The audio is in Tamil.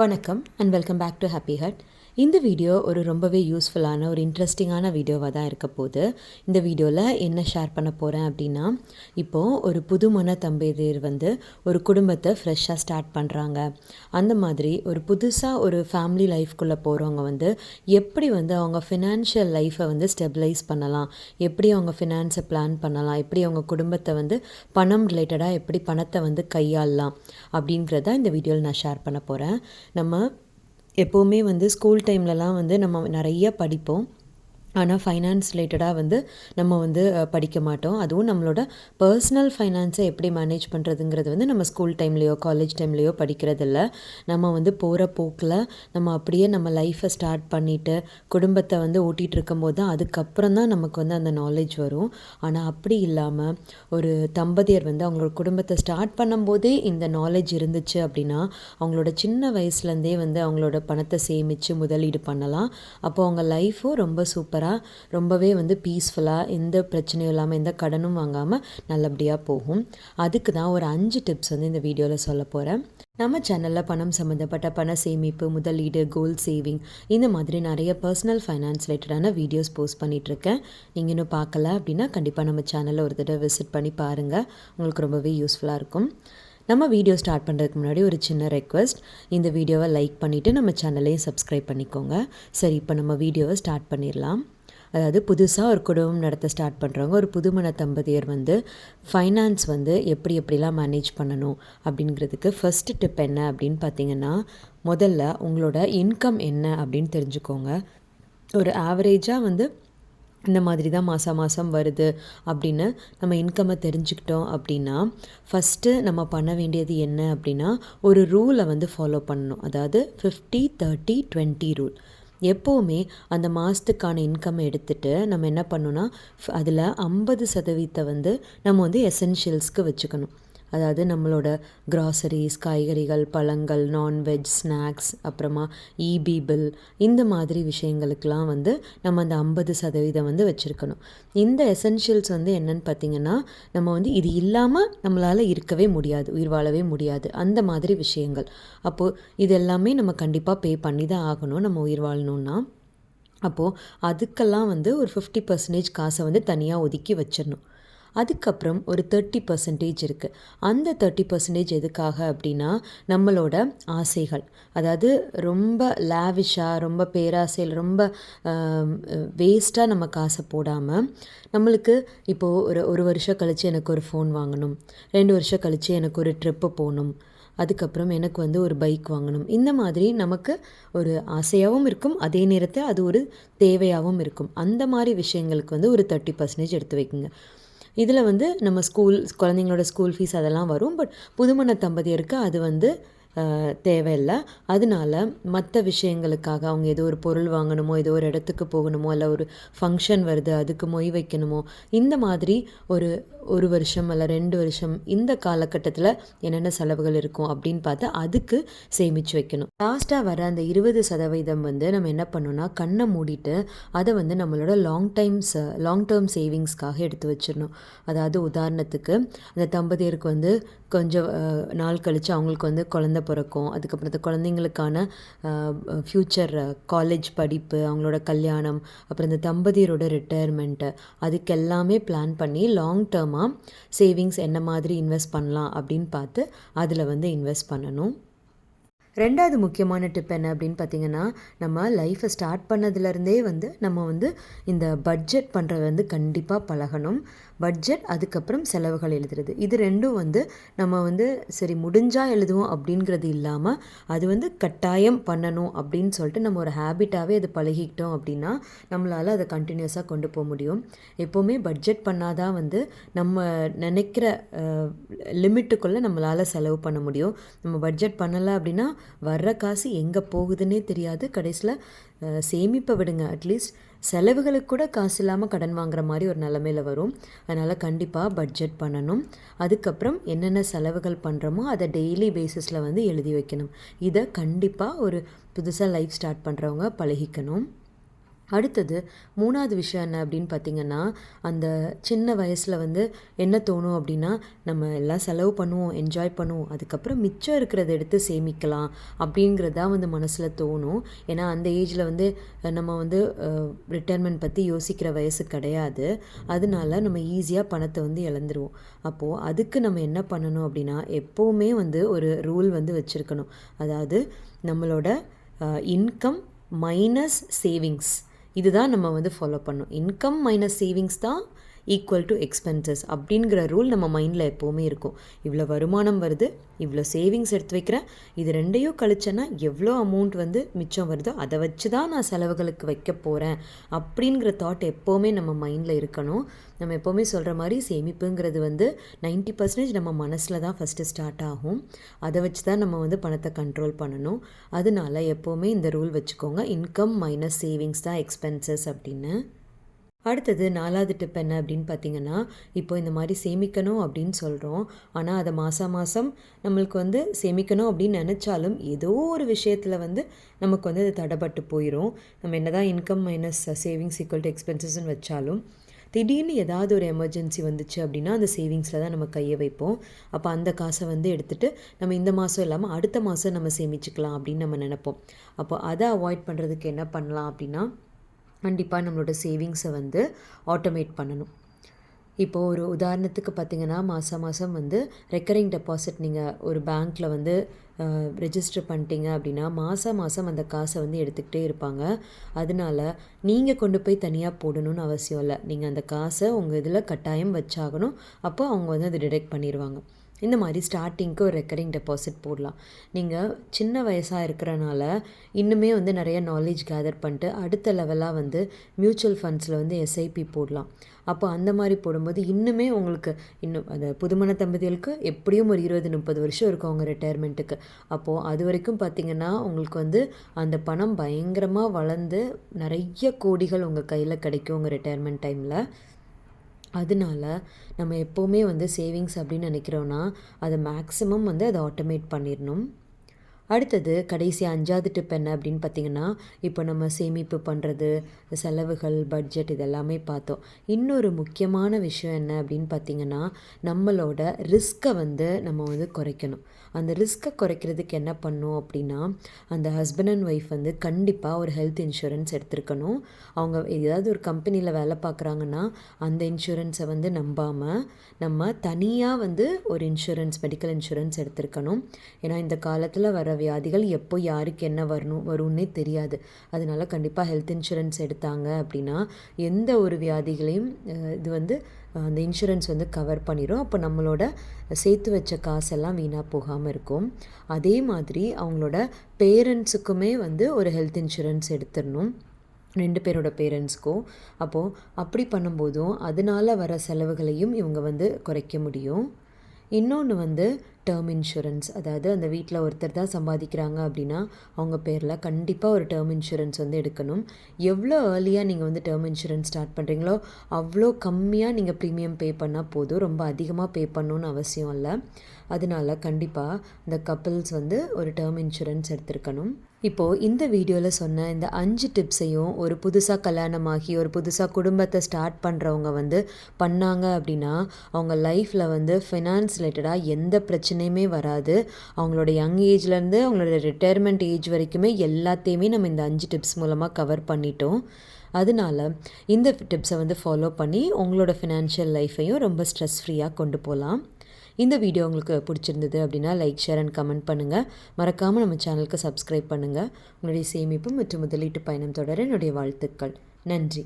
வணக்கம் and welcome back to happy hut இந்த வீடியோ ஒரு ரொம்பவே யூஸ்ஃபுல்லான ஒரு இன்ட்ரெஸ்டிங்கான வீடியோவாக தான் இருக்க போகுது. இந்த வீடியோவில் என்ன ஷேர் பண்ண போகிறேன் அப்படின்னா இப்போது ஒரு புதுமண தம்பதியர் வந்து ஒரு குடும்பத்தை ஃப்ரெஷ்ஷாக ஸ்டார்ட் பண்ணுறாங்க அந்த மாதிரி ஒரு புதுசாக ஒரு ஃபேமிலி லைஃப்குள்ளே போகிறவங்க வந்து எப்படி வந்து அவங்க ஃபினான்ஷியல் லைஃப்பை வந்து ஸ்டெபிலைஸ் பண்ணலாம்? எப்படி அவங்க ஃபினான்ஸை பிளான் பண்ணலாம்? எப்படி அவங்க குடும்பத்தை வந்து பணம் ரிலேட்டடாக எப்படி பணத்தை வந்து கையாளலாம்? அப்படிங்கிறத இந்த வீடியோவில் நான் ஷேர் பண்ண போகிறேன் நம்ம எப்போவுமே வந்து ஸ்கூல் டைம்லலாம் வந்து நம்ம நிறைய படிப்போம். ஆனால் ஃபைனான்ஸ் ரிலேட்டடாக வந்து நம்ம வந்து படிக்க மாட்டோம். அதுவும் நம்மளோட பர்சனல் ஃபைனான்ஸை எப்படி மேனேஜ் பண்ணுறதுங்கிறது வந்து நம்ம ஸ்கூல் டைம்லேயோ காலேஜ் டைம்லேயோ படிக்கிறதில்ல. நம்ம வந்து போகிற போக்கில் நம்ம அப்படியே நம்ம லைஃப்பை ஸ்டார்ட் பண்ணிவிட்டு குடும்பத்தை வந்து ஓட்டிகிட்டு இருக்கும்போது தான் அதுக்கப்புறம் தான் நமக்கு வந்து அந்த நாலேஜ் வரும். ஆனால் அப்படி இல்லாமல் ஒரு தம்பதியர் வந்து அவங்களோட குடும்பத்தை ஸ்டார்ட் பண்ணும்போதே இந்த நாலேஜ் இருந்துச்சு அப்படின்னா அவங்களோட சின்ன வயசுலேருந்தே வந்து அவங்களோட பணத்தை சேமித்து முதலீடு பண்ணலாம். அப்போ அவங்க லைஃப்பும் ரொம்ப சூப்பர் சூப்பராக ரொம்பவே வந்து பீஸ்ஃபுல்லாக எந்த பிரச்சனையும் இல்லாமல் எந்த கடனும் வாங்காமல் நல்லபடியாக போகும். அதுக்கு தான் ஒரு அஞ்சு டிப்ஸ் வந்து இந்த வீடியோவில் சொல்ல போகிறேன் நம்ம சேனலில் பணம் சம்மந்தப்பட்ட பண சேமிப்பு முதலீடு கோல் சேவிங் இந்த மாதிரி நிறைய பர்சனல் ஃபைனான்ஸ் ரிலேட்டடான வீடியோஸ் போஸ்ட் பண்ணிகிட்ருக்கேன் நீங்கள் இன்னும் பார்க்கல அப்படின்னா கண்டிப்பாக நம்ம சேனலில் ஒரு தடவை விசிட் பண்ணி பாருங்கள் உங்களுக்கு ரொம்பவே யூஸ்ஃபுல்லாக இருக்கும். நம்ம வீடியோ ஸ்டார்ட் பண்ணுறதுக்கு முன்னாடி ஒரு சின்ன ரெக்வெஸ்ட் இந்த வீடியோவை லைக் பண்ணிவிட்டு நம்ம சேனலையும் சப்ஸ்கிரைப் பண்ணிக்கோங்க. சரி இப்போ நம்ம வீடியோவை ஸ்டார்ட் பண்ணிடலாம். அதாவது புதுசாக ஒரு குடும்பம் நடத்த ஸ்டார்ட் பண்ணுறவங்க ஒரு புதுமண தம்பதியர் வந்து ஃபைனான்ஸ் வந்து எப்படி எப்படிலாம் மேனேஜ் பண்ணணும் அப்படிங்கிறதுக்கு ஃபஸ்ட்டு டிப் என்ன அப்படின்னு பார்த்தீங்கன்னா முதல்ல உங்களோட இன்கம் என்ன அப்படின்னு தெரிஞ்சுக்கோங்க. ஒரு ஆவரேஜாக வந்து இந்த மாதிரி தான் மாதம் மாதம் வருது அப்படின்னு நம்ம இன்கம்மை தெரிஞ்சுக்கிட்டோம் அப்படின்னா ஃபஸ்ட்டு நம்ம பண்ண வேண்டியது என்ன அப்படின்னா ஒரு ரூலை வந்து ஃபாலோ பண்ணணும். அதாவது ஃபிஃப்டி தேர்ட்டி டுவெண்ட்டி ரூல் எப்போவுமே அந்த மாதத்துக்கான இன்கம் எடுத்துகிட்டு நம்ம என்ன பண்ணணும்னா அதில் ஐம்பது சதவீதத்தை வந்து நம்ம வந்து எசென்ஷியல்ஸ்க்கு வச்சுக்கணும். அதாவது நம்மளோட கிராசரிஸ் காய்கறிகள் பழங்கள் நான்வெஜ் ஸ்நாக்ஸ் அப்புறமா இபி பில் இந்த மாதிரி விஷயங்களுக்கெலாம் வந்து நம்ம அந்த ஐம்பது சதவீதம் வந்து வச்சுருக்கணும். இந்த எசென்ஷியல்ஸ் வந்து என்னன்னு பார்த்தீங்கன்னா நம்ம வந்து இது இல்லாமல் நம்மளால் இருக்கவே முடியாது உயிர் வாழவே முடியாது அந்த மாதிரி விஷயங்கள். அப்போது இது எல்லாமே நம்ம கண்டிப்பாக பே பண்ணி தான் ஆகணும் நம்ம உயிர் வாழணும்னா. அப்போது அதுக்கெல்லாம் வந்து ஒரு ஃபிஃப்டி பர்சன்டேஜ் காசை வந்து தனியாக ஒதுக்கி வச்சிடணும். அதுக்கப்புறம் ஒரு தேர்ட்டி பர்சன்டேஜ் இருக்குது அந்த தேர்ட்டி பர்சன்டேஜ் எதுக்காக அப்படின்னா நம்மளோட ஆசைகள். அதாவது ரொம்ப லேவிஷாக ரொம்ப பேராசையில் ரொம்ப வேஸ்ட்டாக நம்ம காசை போடாமல் நம்மளுக்கு இப்போது ஒரு ஒரு வருஷம் கழித்து எனக்கு ஒரு ஃபோன் வாங்கணும். ரெண்டு வருஷம் கழித்து எனக்கு ஒரு ட்ரிப்பு போகணும். அதுக்கப்புறம் எனக்கு வந்து ஒரு பைக் வாங்கணும். இந்த மாதிரி நமக்கு ஒரு ஆசையாகவும் இருக்கும். அதே நேரத்தில் அது ஒரு தேவையாகவும் இருக்கும். அந்த மாதிரி விஷயங்களுக்கு வந்து ஒரு தேர்ட்டி பர்சன்டேஜ் எடுத்து வைக்குங்க. இதில் வந்து நம்ம ஸ்கூல் குழந்தைங்களோட ஸ்கூல் ஃபீஸ் அதெல்லாம் வரும். பட் புதுமண தம்பதியருக்கு அது வந்து தேவையில்லை. அதனால மற்ற விஷயங்களுக்காக அவங்க ஏதோ ஒரு பொருள் வாங்கணுமோ ஏதோ ஒரு இடத்துக்கு போகணுமோ இல்லை ஒரு ஃபங்க்ஷன் வருது அதுக்கு மொய் வைக்கணுமோ இந்த மாதிரி ஒரு ஒரு வருஷம் அல்ல ரெண்டு வருஷம் இந்த காலகட்டத்தில் என்னென்ன செலவுகள் இருக்கும் அப்படின்னு பார்த்து அதுக்கு சேமித்து வைக்கணும். லாஸ்ட்டாக வர அந்த இருபது சதவீதம் வந்து நம்ம என்ன பண்ணோம்னா கண்ணை மூடிட்டு அதை வந்து நம்மளோட லாங் டைம்ஸ் லாங் டேர்ம் சேவிங்ஸ்க்காக எடுத்து வச்சிடணும். அதாவது உதாரணத்துக்கு அந்த தம்பதியருக்கு வந்து கொஞ்சம் நாள் கழித்து அவங்களுக்கு வந்து குழந்தை பிறக்கும். அதுக்கப்புறம் அந்த குழந்தைங்களுக்கான ஃப்யூச்சர் காலேஜ் படிப்பு அவங்களோட கல்யாணம் அப்புறம் இந்த தம்பதியரோட ரிட்டையர்மெண்ட்டு அதுக்கு எல்லாமே பிளான் பண்ணி லாங் டேர்மாக சேவிங்ஸ் என்ன மாதிரி இன்வெஸ்ட் பண்ணலாம் அப்படின்னு பார்த்து அதில் வந்து இன்வெஸ்ட் பண்ணணும். ரெண்டாவது முக்கியமான டிப் என்ன அப்படின்னு பார்த்தீங்கன்னா நம்ம லைஃப்பை ஸ்டார்ட் பண்ணதுலேருந்தே வந்து நம்ம வந்து இந்த பட்ஜெட் பண்ணுறது வந்து கண்டிப்பாக பழகணும். பட்ஜெட் அதுக்கப்புறம் செலவுகள் எழுதுறது. இது ரெண்டும் வந்து நம்ம வந்து சரி முடிஞ்சால் எழுதுவோம் அப்படிங்கிறது இல்லாமல் அது வந்து கட்டாயம் பண்ணணும் அப்படின்னு சொல்லிட்டு நம்ம ஒரு ஹேபிட்டாகவே அது பழகிக்கிட்டோம் அப்படின்னா நம்மளால் அதை கண்டினியூஸாக கொண்டு போக முடியும். எப்போவுமே பட்ஜெட் பண்ணாதான் வந்து நம்ம நினைக்கிற லிமிட்டுக்குள்ளே நம்மளால் செலவு பண்ண முடியும். நம்ம பட்ஜெட் பண்ணலை அப்படின்னா வர்ற காசு எங்கே போகுதுன்னே தெரியாது. கடைசியில் சேமிப்பை விடுங்க. அட்லீஸ்ட் செலவுகளுக்கு கூட காசு இல்லாமல் கடன் வாங்குற மாதிரி ஒரு நிலமையில வரும். அதனால் கண்டிப்பாக பட்ஜெட் பண்ணணும். அதுக்கப்புறம் என்னென்ன செலவுகள் பண்ணுறோமோ அதை டெய்லி பேசிஸில் வந்து எழுதி வைக்கணும். இதை கண்டிப்பாக ஒரு புதுசாக லைஃப் ஸ்டார்ட் பண்ணுறவங்க பழகிக்கணும். அடுத்தது மூணாவது விஷயம் என்ன அப்படின்னு பார்த்தீங்கன்னா அந்த சின்ன வயசில் வந்து என்ன தோணும் அப்படின்னா நம்ம எல்லாம் செலவு பண்ணுவோம் என்ஜாய் பண்ணுவோம் அதுக்கப்புறம் மிச்சம் இருக்கிறத எடுத்து சேமிக்கலாம் அப்படிங்கிறதா தான் வந்து மனசில் தோணும். ஏன்னா அந்த ஏஜில் வந்து நம்ம வந்து ரிட்டைர்மெண்ட் பற்றி யோசிக்கிற வயசு கிடையாது. அதனால நம்ம ஈஸியாக பணத்தை வந்து இழந்துருவோம். அப்போது அதுக்கு நம்ம என்ன பண்ணணும் அப்படின்னா எப்போவுமே வந்து ஒரு ரூல் வந்து வச்சுருக்கணும். அதாவது நம்மளோட இன்கம் மைனஸ் சேவிங்ஸ் இதுதான் நம்ம வந்து ஃபாலோ பண்ணணும். இன்கம் மைனஸ் சேவிங்ஸ் தான் ஈக்குவல் டு எக்ஸ்பென்சஸ் அப்படிங்கிற ரூல் நம்ம மைண்டில் எப்போவுமே இருக்கும். இவ்வளோ வருமானம் வருது இவ்வளோ சேவிங்ஸ் எடுத்து வைக்கிறேன் இது ரெண்டையும் கழிச்சேன்னா எவ்வளோ அமௌண்ட் வந்து மிச்சம் வருதோ அதை வச்சு தான் நான் செலவுகளுக்கு வைக்க போகிறேன் அப்படிங்கிற தாட் எப்போவுமே நம்ம மைண்டில் இருக்கணும். நம்ம எப்போவுமே சொல்கிற மாதிரி சேமிப்புங்கிறது வந்து நைன்ட்டி பர்சன்டேஜ் நம்ம மனசில் தான் ஃபஸ்ட்டு ஸ்டார்ட் ஆகும். அதை வச்சு தான் நம்ம வந்து பணத்தை கண்ட்ரோல் பண்ணணும். அதனால எப்போவுமே இந்த ரூல் வச்சுக்கோங்க. இன்கம் மைனஸ் சேவிங்ஸ் தான் எக்ஸ்பென்சஸ் அப்படின்னு. அடுத்தது நாலாவது டிப் என்ன அப்படின்னு பார்த்தீங்கன்னா இப்போ இந்த மாதிரி சேமிக்கணும் அப்படின்னு சொல்கிறோம் ஆனால் அதை மாதம் மாதம் நம்மளுக்கு வந்து சேமிக்கணும் அப்படின்னு நினச்சாலும் ஏதோ ஒரு விஷயத்தில் வந்து நமக்கு வந்து அது தடைப்பட்டு போயிடும் நம்ம என்ன தான் income minus savings equal to எக்ஸ்பென்சஸ்ன்னு வச்சாலும் திடீர்னு ஏதாவது ஒரு எமர்ஜென்சி வந்துச்சு அப்படின்னா அந்த சேவிங்ஸில் தான் நம்ம கையை வைப்போம். அப்போ அந்த காசை வந்து எடுத்துகிட்டு நம்ம இந்த மாதம் இல்லாமல் அடுத்த மாதம் நம்ம சேமிச்சுக்கலாம் அப்படின்னு நம்ம நினப்போம். அப்போ அதை அவாய்ட் பண்ணுறதுக்கு என்ன பண்ணலாம் அப்படின்னா கண்டிப்பாக நம்மளோட சேவிங்ஸை வந்து ஆட்டோமேட் பண்ணணும். இப்போது ஒரு உதாரணத்துக்கு பார்த்திங்கன்னா மாதம் மாதம் வந்து ரெக்கரிங் டெபாசிட் நீங்கள் ஒரு பேங்க்கில் வந்து ரெஜிஸ்டர் பண்ணிட்டீங்க அப்படின்னா மாதம் மாதம் அந்த காசை வந்து எடுத்துக்கிட்டே இருப்பாங்க. அதனால நீங்கள் கொண்டு போய் தனியாக போடணும்னு அவசியம் இல்லை. நீங்கள் அந்த காசை உங்கள் இதில் கட்டாயம் வச்சாகணும். அப்போ அவங்க வந்து அதை டிடெக்ட் பண்ணிடுவாங்க இந்த மாதிரி ஸ்டார்டிங்க்கு ஒரு ரெக்கரிங் டெபாசிட் போடலாம். நீங்கள் சின்ன வயசாக இருக்கிறனால இன்னுமே வந்து நிறைய நாலேஜ் கேதர் பண்ணிட்டு அடுத்த லெவலாக வந்து மியூச்சுவல் ஃபண்ட்ஸில் வந்து எஸ்ஐபி போடலாம். அப்போ அந்த மாதிரி போடும்போது இன்னுமே உங்களுக்கு இன்னும் அந்த புதுமண தம்பதிகளுக்கு எப்படியும் ஒரு இருபது முப்பது வருஷம் இருக்கும் அவங்க ரிட்டையர்மெண்ட்டுக்கு அப்போது அது வரைக்கும் பார்த்திங்கன்னா உங்களுக்கு வந்து அந்த பணம் பயங்கரமாக வளர்ந்து நிறைய கோடிகள் உங்கள் கையில் கிடைக்கும் உங்கள் ரிட்டையர்மெண்ட் டைமில் அதனால நம்ம எப்போவுமே வந்து சேவிங்ஸ் அப்படின்னு நினைக்கிறோன்னா அதை மேக்ஸிமம் வந்து அதை ஆட்டோமேட் பண்ணிடணும். அடுத்தது கடைசி அஞ்சாவது டிப் என்ன அப்படின்னு பார்த்தீங்கன்னா இப்போ நம்ம சேமிப்பு பண்ணுறது செலவுகள் பட்ஜெட் இதெல்லாமே பார்த்தோம். இன்னொரு முக்கியமான விஷயம் என்ன அப்படின்னு பார்த்தீங்கன்னா நம்மளோட ரிஸ்க்கை வந்து நம்ம வந்து குறைக்கணும். அந்த ரிஸ்க்கை குறைக்கிறதுக்கு என்ன பண்ணும் அப்படின்னா அந்த ஹஸ்பண்ட் அண்ட் ஒய்ஃப் வந்து கண்டிப்பாக ஒரு ஹெல்த் இன்சூரன்ஸ் எடுத்திருக்கணும். அவங்க ஏதாவது ஒரு கம்பெனியில் வேலை பார்க்குறாங்கன்னா அந்த இன்சூரன்ஸை வந்து நம்பாமல் நம்ம தனியாக வந்து ஒரு இன்சூரன்ஸ் மெடிக்கல் இன்சூரன்ஸ் எடுத்திருக்கணும். ஏன்னா இந்த காலத்தில் வர வியாதிகள் எப்போ யாருக்கு என்ன வரணும் வரும்னே தெரியாது. அதனால கண்டிப்பாக ஹெல்த் இன்சூரன்ஸ் எடுத்தாங்க அப்படின்னா எந்த ஒரு வியாதிகளையும் இது வந்து அந்த இன்சூரன்ஸ் வந்து கவர் பண்ணிடும் அப்போ நம்மளோட சேர்த்து வச்ச காசெல்லாம் வீணாக போகாமல் இருக்கும். அதே மாதிரி அவங்களோட பேரண்ட்ஸுக்குமே வந்து ஒரு ஹெல்த் இன்சூரன்ஸ் எடுத்துடணும். ரெண்டு பேரோட பேரண்ட்ஸ்க்கும் அப்போது அப்படி பண்ணும்போதும் அதனால் வர செலவுகளையும் இவங்க வந்து குறைக்க முடியும். இன்னொன்று வந்து டேர்ம் இன்சூரன்ஸ் அதாவது அந்த வீட்டில் ஒருத்தர் தான் சம்பாதிக்கிறாங்க அப்படின்னா அவங்க பேரில் கண்டிப்பாக ஒரு டேர்ம் இன்சூரன்ஸ் வந்து எடுக்கணும். எவ்வளோ ஏர்லியாக நீங்கள் வந்து டேர்ம் இன்சூரன்ஸ் ஸ்டார்ட் பண்ணுறீங்களோ அவ்வளோ கம்மியாக நீங்கள் ப்ரீமியம் பே பண்ணால் போதும். ரொம்ப அதிகமாக பே பண்ணணுன்னு அவசியம் இல்லை. அதனால கண்டிப்பாக இந்த கப்பிள்ஸ் வந்து ஒரு டேர்ம் இன்சூரன்ஸ் எடுத்திருக்கணும். இப்போது இந்த வீடியோவில் சொன்ன இந்த அஞ்சு டிப்ஸையும் ஒரு புதுசாக கல்யாணமாகி ஒரு புதுசாக குடும்பத்தை ஸ்டார்ட் பண்ணுறவங்க வந்து பண்ணாங்க அப்படின்னா அவங்க லைஃப்பில் வந்து ஃபினான்ஸ் ரிலேட்டடாக எந்த பிரச்சனையுமே வராது. அவங்களோட யங் ஏஜ்லேருந்து அவங்களோட ரிட்டையர்மெண்ட் ஏஜ் வரைக்குமே எல்லாத்தையுமே நம்ம இந்த அஞ்சு டிப்ஸ் மூலமாக கவர் பண்ணிட்டோம். அதனால இந்த டிப்ஸை வந்து ஃபாலோ பண்ணி உங்களோட ஃபினான்ஷியல் லைஃப்பையும் ரொம்ப ஸ்ட்ரெஸ் ஃப்ரீயாக கொண்டு போகலாம் இந்த வீடியோ உங்களுக்கு பிடிச்சிருந்தது அப்படின்னா லைக் ஷேர் அண்ட் கமெண்ட் பண்ணுங்கள் மறக்காமல் நம்ம சேனலுக்கு சப்ஸ்கிரைப் பண்ணுங்கள் உங்களுடைய சேமிப்பு மற்றும் முதலீட்டு பயணம் தொடர என்னுடைய வாழ்த்துக்கள். நன்றி.